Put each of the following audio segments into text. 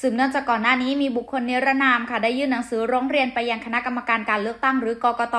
สืบเนื่องจากก่อนหน้านี้มีบุคคลนิรนามค่ะได้ยื่นหนังสือร้องเรียนไปยังคณะกรรมการการเลือกตั้งหรือกกต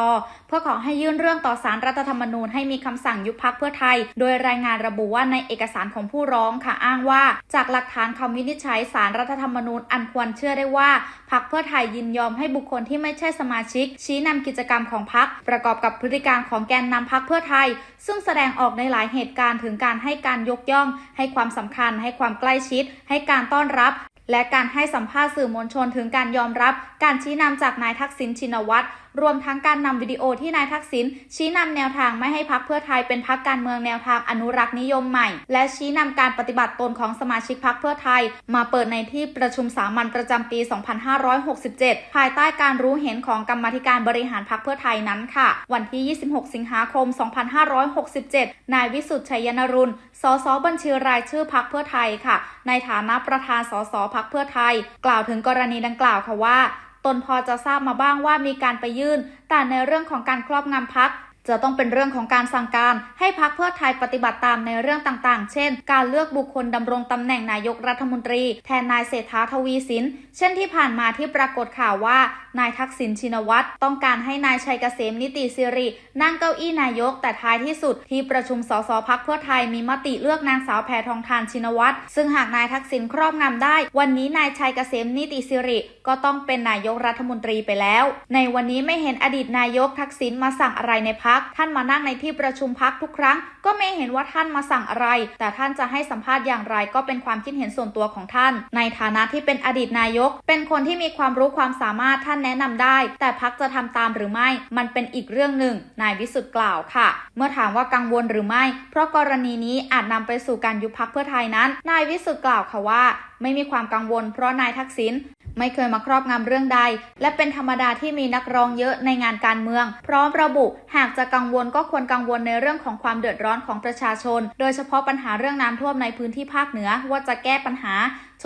เพื่อขอให้ยื่นเรื่องต่อสารรัฐธรรมนูญให้มีคำสั่งยุบพักเพื่อไทย โดยรายงานระบุว่าในเอกสารของผู้ร้องค่ะอ้างว่า จากหลักฐานคำวินิจฉัยสารรัฐธรรมนูญอันควรเชื่อได้ว่าพักเพื่อไทยยินยอมให้บุคคลที่ไม่ใช่สมาชิก ชี้นำกิจกรรมของพักประกอบกับพฤติการของแกนนำพักเพื่อไทย ซึ่งแสดงออกในหลายเหตุการณ์ถึงการให้การยกย่อง ให้ความสำคัญ ให้ความใกล้ชิด ให้การต้อนรับ และการให้สัมภาษณ์สื่อมวลชนถึงการยอมรับ การชี้นำจากนายทักษิณชินวัตรรวมทั้งการนำวิดีโอที่นายทักษิณชี้นำแนวทางไม่ให้พักเพื่อไทยเป็นพักการเมืองแนวทางอนุรักษ์นิยมใหม่ และชี้นำการปฏิบัติตนของสมาชิกพักเพื่อไทย มาเปิดในที่ประชุมสามัญประจำปี 2567 ภายใต้การรู้เห็นของกรรมธิการบริหารพักเพื่อไทยนั้นค่ะ วันที่ 26 สิงหาคม 2567 นายวิสุทธิ์ชัยนรุณสสบัญชีรายชื่อพักเพื่อไทยค่ะ ในฐานะประธานสสพักเพื่อไทย กล่าวถึงกรณีดังกล่าวค่ะว่า ตนพอจะทราบมาบ้างว่ามีการไปยื่น แต่ในเรื่องของการครอบงำพัก จะต้องเป็นเรื่องของการสั่งการ ให้พักเพื่อไทยปฏิบัติตามในเรื่องต่างๆ เช่น การเลือกบุคคลดำรงตำแหน่งนายกรัฐมนตรี แทนนายเศรษฐาทวีสิน เช่นที่ผ่านมาที่ปรากฏข่าวว่า นายทักษิณชินวัตรต้องการให้นายชัยเกษมนิติสิริ นั่งเก้าอี้นายก แต่ท้ายที่สุด ที่ประชุมสสพักเพื่อไทยมีมติเลือกนางสาวแพทองทานชินวัตรซึ่งหากนายทักษิณครอบงำได้ วันนี้นายชัยเกษมนิติสิริ ก็ต้องเป็นนายกรัฐมนตรีไปแล้ว ในวันนี้ไม่เห็นอดีตนายกทักษิณมาสั่งอะไรในพักท่านมานั่งในที่ประชุมพักทุกครั้ง ก็ไม่เห็นว่าท่านมาสั่งอะไร แต่ท่านจะให้สัมภาษณ์อย่างไร ก็เป็นความคิดเห็นส่วนตัวของท่าน ในฐานะที่เป็นอดีตนายก เป็นคนที่มีความรู้ความสามารถท่านแนะนำได้ แต่พักจะทำตามหรือไม่ มันเป็นอีกเรื่องหนึ่ง นายวิสุทธ์กล่าวค่ะ เมื่อถามว่ากังวลหรือไม่ เพราะกรณีนี้อาจนำไปสู่การยุบพักเพื่อไทยนั้น นายวิสุทธ์กล่าวค่ะว่า ไม่มีความกังวลเพราะนายทักษิณไม่เคยมาครอบงำเรื่องใด และเป็นธรรมดาที่มีนักร้องเยอะในงานการเมือง พร้อมระบุ หากจะกังวลก็ควรกังวลในเรื่องของความเดือดร้อนของประชาชน โดยเฉพาะปัญหาเรื่องน้ำท่วมในพื้นที่ภาคเหนือว่าจะแก้ปัญหา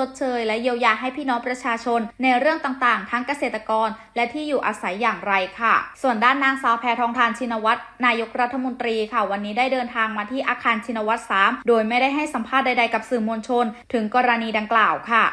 ดเชย และเยียวยาให้พี่น้องประชาชน ในเรื่องต่างๆ ทั้งเกษตรกร และที่อยู่อาศัยอย่างไรค่ะ ส่วนด้านนางสาวแพทองทานชินวัตรนายกรัฐมนตรีค่ะ วันนี้ได้เดินทางมาที่อาคารชินวัตร3โดยไม่ได้ให้สัมภาษณ์ใดๆกับสื่อมวลชน ถึงกรณีดังกล่าวค่ะ